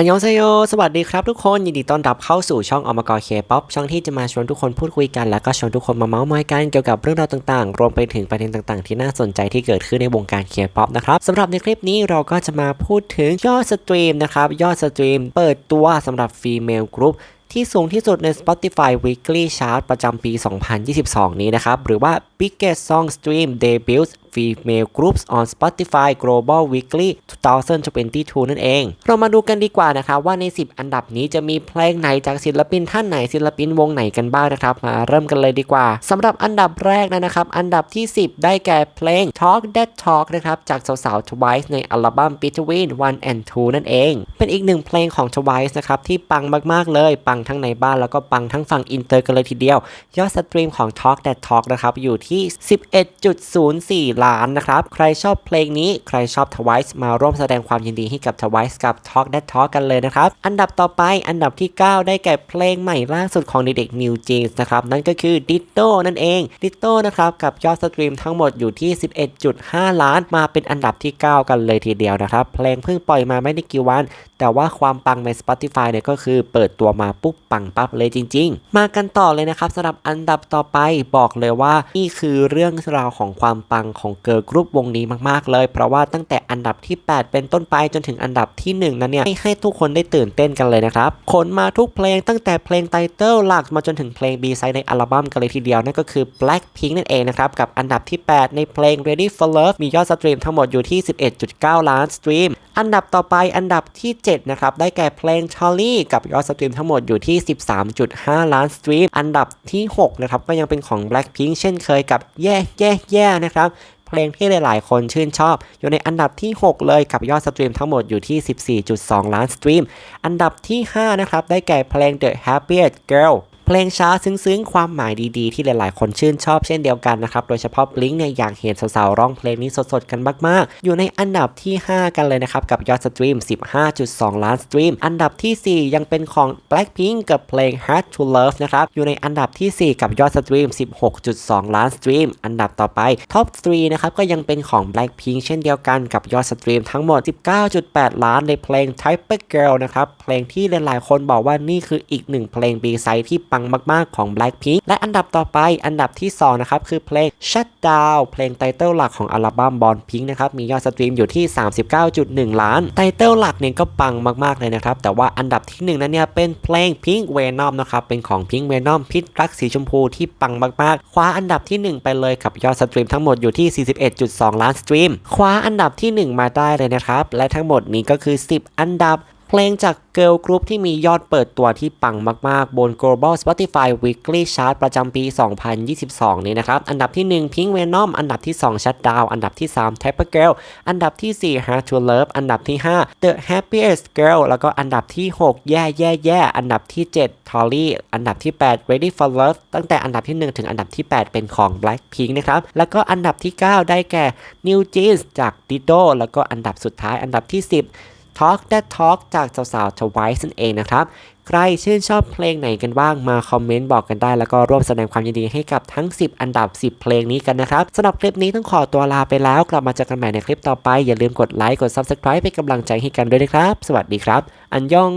อันยองเซโย สวัสดีครับทุกคน ยินดีต้อนรับเข้าสู่ช่องอมกรเคป๊อปช่องที่จะมาชวนทุกคนพูดคุยกัน แล้วก็ชวนทุกคนมาเมาส์มอยกันเกี่ยวกับเรื่องราวต่างๆ รวมไปถึงประเด็นต่างๆ ที่น่าสนใจที่เกิดขึ้นในวงการเคป๊อปนะครับสำหรับในคลิปนี้เราก็จะมาพูดถึงยอดสตรีมนะครับ ยอดสตรีมเปิดตัวสำหรับ Female Group ที่สูงที่สุดใน Spotify Weekly Chart ประจำปี 2022 นี้นะครับ หรือว่า Biggest Song Stream Debuts Female Groups on Spotify Global Weekly 2022 นั่นเอง เรามาดูกันดีกว่านะครับว่าใน 10 อันดับนี้จะมีเพลงไหนจากศิลปินท่านไหนศิลปินวงไหนกันบ้างนะครับ มาเริ่มกันเลยดีกว่าสำหรับอันดับแรกนะครับ อันดับที่ 10 ได้แก่เพลง Talk That Talk นะครับจากสาวๆ Twice ในอัลบั้ม Between 1 and 2 นั่นเอง เป็นอีกหนึ่งเพลงของ Twice นะครับที่ปังมากๆเลย ปังทั้งในบ้านแล้วก็ปังทั้งฝั่งอินเตอร์กันเลยทีเดียว ยอดสตรีมของ Talk That Talk นะครับอยู่ที่ 11.04ล้านนะครับ ใครชอบเพลงนี้ใครชอบ Twice มาร่วมแสดงความยินดีให้กับ Twice กับ Talk That Talk กันเลยนะครับ อันดับต่อไปอันดับที่ 9 ได้แก่เพลงใหม่ล่าสุดของเด็กๆ New Jeans นะครับ นั่นก็คือ Ditto นั่นเอง Ditto นะครับ กับยอดสตรีมทั้งหมดอยู่ที่ 11.5 ล้าน มาเป็นอันดับที่ 9 กันเลยทีเดียวนะครับ เพลงเพิ่งปล่อยมาไม่ได้กี่วัน แต่ว่าความปังใน Spotify เนี่ยก็คือเปิดตัวมาปุ๊บปังปั๊บเลยจริง ๆ มากันต่อเลยนะครับสำหรับอันดับต่อไปบอกเลยว่านี่คือเรื่องราวของความปังของเกิร์ลกรุ๊ปวงนี้มากๆเลย เพราะว่าตั้งแต่อันดับที่ 8 เป็นต้นไปจนถึงอันดับที่ 1 นั้นเนี่ยให้ให้ทุกคนได้ตื่นเต้นกันเลยนะครับขนมาทุกเพลงตั้งแต่เพลงไตเติลหลักมาจนถึงเพลง B ไซด์ในอัลบั้มกันเลยทีเดียวนั่นก็คือ Blackpink นั่นเองนะครับกับอันดับที่ 8 ในเพลง Ready for Love มียอดสตรีมทั้งหมดอยู่ที่ 11.9 ล้านสตรีมอันดับต่อไปอันดับที่ 7 นะครับ ได้แก่เพลง Charlie กับยอดสตรีมทั้งหมดอยู่ที่ 13.5 ล้านสตรีม อันดับที่ 6 นะครับ ก็ยังเป็นของ Blackpink เช่นเคยกับแย่แย่แย่นะครับ เพลงที่หลายๆ คนชื่นชอบ อยู่ในอันดับที่ 6 เลยกับยอดสตรีมทั้งหมดอยู่ที่ 14.2 ล้านสตรีม อันดับที่ 5 นะครับ ได้แก่เพลง The Happiest Girl เพลงช้าซึ้งๆ ความหมายดีๆ ที่หลายๆ คนชื่นชอบเช่นเดียวกันนะครับ โดยเฉพาะบลิงเนี่ยอยากเห็นสาวๆ ร้องเพลงนี้สดๆ กันมากๆ อยู่ในอันดับที่ 5 กันเลยนะครับ กับยอดสตรีม 15.2 ล้านสตรีม อันดับที่ 4 ยังเป็นของ Blackpink กับเพลง Hard to Love นะครับ อยู่ในอันดับที่ 4 กับยอดสตรีม 16.2 ล้านสตรีม อันดับต่อไป Top 3นะครับก็ยังเป็นของ Blackpink เช่นเดียวกันกับยอดสตรีมทั้งหมด 19.8 ล้านในเพลง Type Girl นะครับ เพลงที่หลายๆ คนบอกว่านี่คืออีกหนึ่งเพลง B-side ที่ปังมากๆของ Blackpink และอันดับต่อไปอันดับที่ 2 นะครับ คือเพลง Shut Down เพลงไตเติลหลักของอัลบั้ม Born Pink นะครับมียอดสตรีมอยู่ที่ 39.1 ล้านไตเติลหลักเนี่ยก็ปังมากๆเลยนะครับ แต่ว่าอันดับที่ 1 นั้นเนี่ยเป็นเพลง Pink Venom นะครับเป็นของ Pink Venom พิษรักสีชมพูที่ปังมากๆ คว้าอันดับที่ 1 ไปเลยกับยอดสตรีมทั้งหมดอยู่ที่ 41.2 ล้านสตรีม คว้าอันดับที่ 1 มาได้เลยนะครับ และทั้งหมดนี้ก็คือ 10 อันดับ เพลงจากเกิร์ลกรุ๊ปที่มียอดเปิดตัวที่ปังมาก ๆ บน Global Spotify Weekly Chart ประจำปี 2022 นี้นะครับ อันดับที่ 1 Pink Venom อันดับที่ 2 Shut Down อันดับที่ 3 Type Girl อันดับที่ 4 Hard to Love อันดับที่ 5 The Happiest Girl แล้วก็อันดับที่ 6 แย่แย่แย่อันดับที่ 7 Tolly อันดับที่ 8 Ready for Love ตั้งแต่อันดับที่ 1 ถึงอันดับที่ 8 เป็นของ Blackpink นะครับ แล้วก็อันดับที่ 9 ได้แก่ New Jeans จาก Dido แล้วก็อันดับสุดท้ายอันดับที่ 10 Talk That Talk จากสาวๆ Twice นั่นเองนะครับ ใครชื่นชอบเพลงไหนกันบ้างมาคอมเมนต์บอกกันได้ แล้วก็ร่วมแสดงความยินดีให้กับทั้ง 10 อันดับ 10 เพลงนี้กันนะครับสำหรับคลิปนี้ต้องขอตัวลาไปแล้ว กลับมาเจอกันใหม่ในคลิปต่อไป อย่าลืมกดไลค์กด Subscribe เป็นกำลังใจให้กันด้วยนะครับ สวัสดีครับ อันยอง